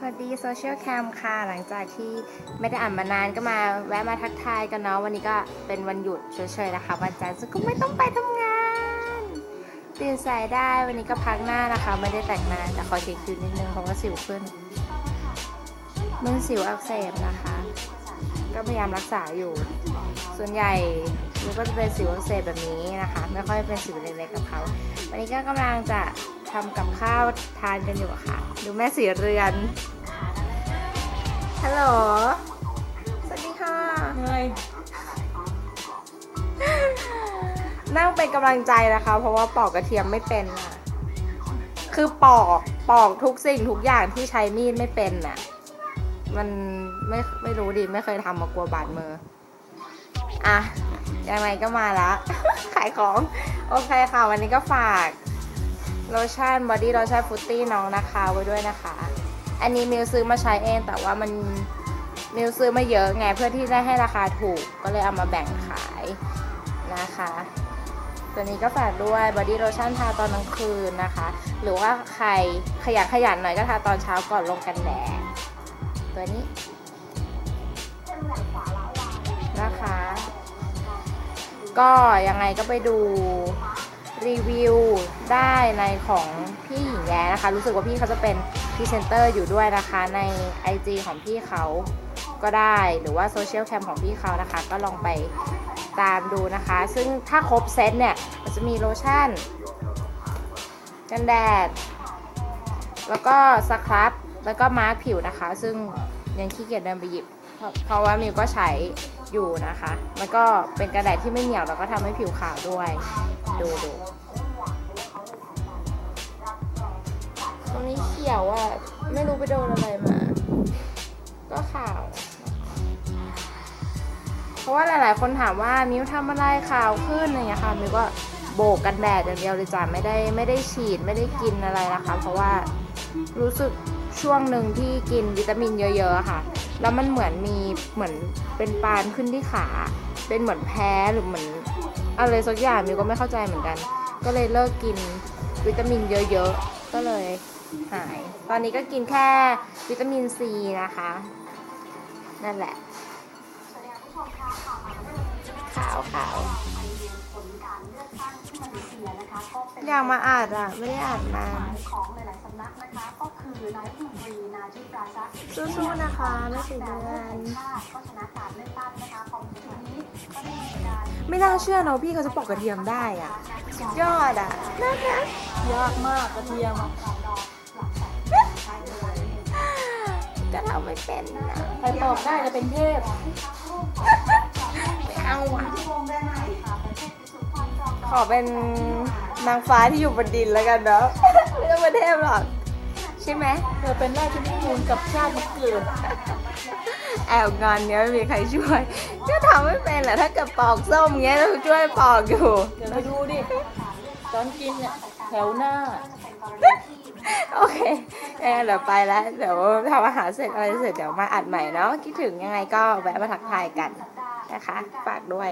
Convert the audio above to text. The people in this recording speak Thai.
สวัสดีโซเชียลแคมค่ะ หลังจากที่ไม่ได้อ่านมานานก็มาแวะมาทักทายกันเนาะวันนี้ก็เป็นวันหยุดเฉยๆนะคะวันจันทร์ซึ่งก็ไม่ต้องไปทำงานตื่นสายได้วันนี้ก็พักหน้านะคะ ไม่ได้แต่งหน้าแต่ขอเช็คคิวนิดนึงเพราะว่าสิวขึ้นมันสิวอักเสบนะคะ ก็พยายามรักษาอยู่ ส่วนใหญ่มันก็จะเป็นสิวอักเสบแบบนี้นะคะ ไม่ค่อยเป็นสิวเล็กๆกับเขาวันนี้ก็กำลังจะ ทำกับข้าวทานกันอยู่อะค่ะ ดูแม่สีเรือน ฮัลโหล สวัสดีค่ะเหนื่อยนั่งเป็นกำลังใจนะคะ เพราะว่าปอกกระเทียมไม่เป็นอะคือปอก ปอกทุกสิ่งทุกอย่างที่ใช้มีดไม่เป็นน่ะ มันไม่ไม่รู้ดิ ไม่เคยทำมากลัวบาดมือ อะยังไงก็มาละ ขายของ โอเคค่ะ วันนี้ก็ฝาก โลชั่นบอดี้โลชั่นฟุตตี้น้องนะคะไว้ด้วยนะคะ อันนี้มิวซื้อมาใช้เอง แต่ว่ามันมิวซื้อมาเยอะไงเพื่อที่ได้ให้ราคาถูกก็เลยเอามาแบ่งขายนะคะ ตัวนี้ก็ฝากด้วยบอดี้โลชั่นทาตอนกลางคืนนะคะ หรือว่าใครขยันขยันหน่อยก็ทาตอนเช้าก่อนลงกันแดดตัวนี้นะคะ ก็ยังไงก็ไปดู รีวิวได้ในของพี่หญิงแย้นะคะ รู้สึกว่าพี่เขาจะเป็นพรีเซนเตอร์อยู่ด้วยนะคะใน IG ของพี่เขาก็ได้หรือว่าโซเชียลแคมของพี่เขานะคะ ก็ลองไปตามดูนะคะ ซึ่งถ้าครบเซตเนี่ยมันจะมีโลชั่น กันแดด แล้วก็สครับ แล้วก็มาร์คผิวนะคะ ซึ่งยังขี้เกียจเดินไปหยิบ เพราะว่ามิวก็ใช้ อยู่นะคะ มันก็เป็นกระดาษที่ไม่เหนียวแล้วก็ทำให้ผิวขาวด้วย ดูดูตรงนี้เขียวอะไม่รู้ไปโดนอะไรมา ก็ขาว เพราะว่าหลาย ๆ คนถามว่ามิ้วทำอะไรขาวขึ้นอะไรอย่างเงี้ยค่ะมิวก็โบกกันแดดอย่างเดียวเลยจ้ะไม่ได้ไม่ได้ฉีดไม่ได้กินอะไรนะคะ เพราะว่ารู้สึกช่วงหนึ่งที่กินวิตามินเยอะ ๆ ค่ะ แล้วมันเหมือนมีเหมือนเป็นปานขึ้นที่ขา เป็นเหมือนแพ้หรือเหมือนอะไรสักอย่างมิวก็ไม่เข้าใจเหมือนกัน ก็เลยเลิกกินวิตามินเยอะๆ ก็เลยหาย ตอนนี้ก็กินแค่วิตามินซีนะคะ นั่นแหละ ขาวขาวอยากมาอ่านอะ ไม่ได้อ่านนาของหลายๆสำนักนะคะ ก็คือนายกรัฐมนตรีนาจิปราซักสู้ๆนะคะไม่ถึงการเดืเลืออกนชาติก็ชนะการเลือกตั้งนะคะของทีนี้ก็ได้มีการไม่น่าเชื่อเนอะพี่เขาจะปอกกระเทียมได้อะสุดยอดอะน่ารักยากมากกระเทียมอะก็ทำไม่เป็นนะใครตอบได้จะเป็นเทพไม่เอาอะขอเป็นนางฟ้าที่อยู่บนดินแล้วกันเนาะไม่ต้องเป็นเทพหรอก ใช่ไหมเธอเป็นราชนิกูลกับชาติมาเกิดแอบงอนเนี้ยไม่มีใครช่วยก็ทำไม่เป็นแหละถ้าเกิดปอกส้มเงี้ยเราช่วยปอกอยู่เดี๋ยวไปดูดิตอนกินเนี่ยแถวหน้า โอเคงั้นเดี๋ยวไปแล้ว เดี๋ยวทำอาหารเสร็จอะไรเสร็จเดี๋ยวมาอัดใหม่เนาะคิดถึงยังไงก็แวะมาทักทายกันนะคะ ฝากด้วย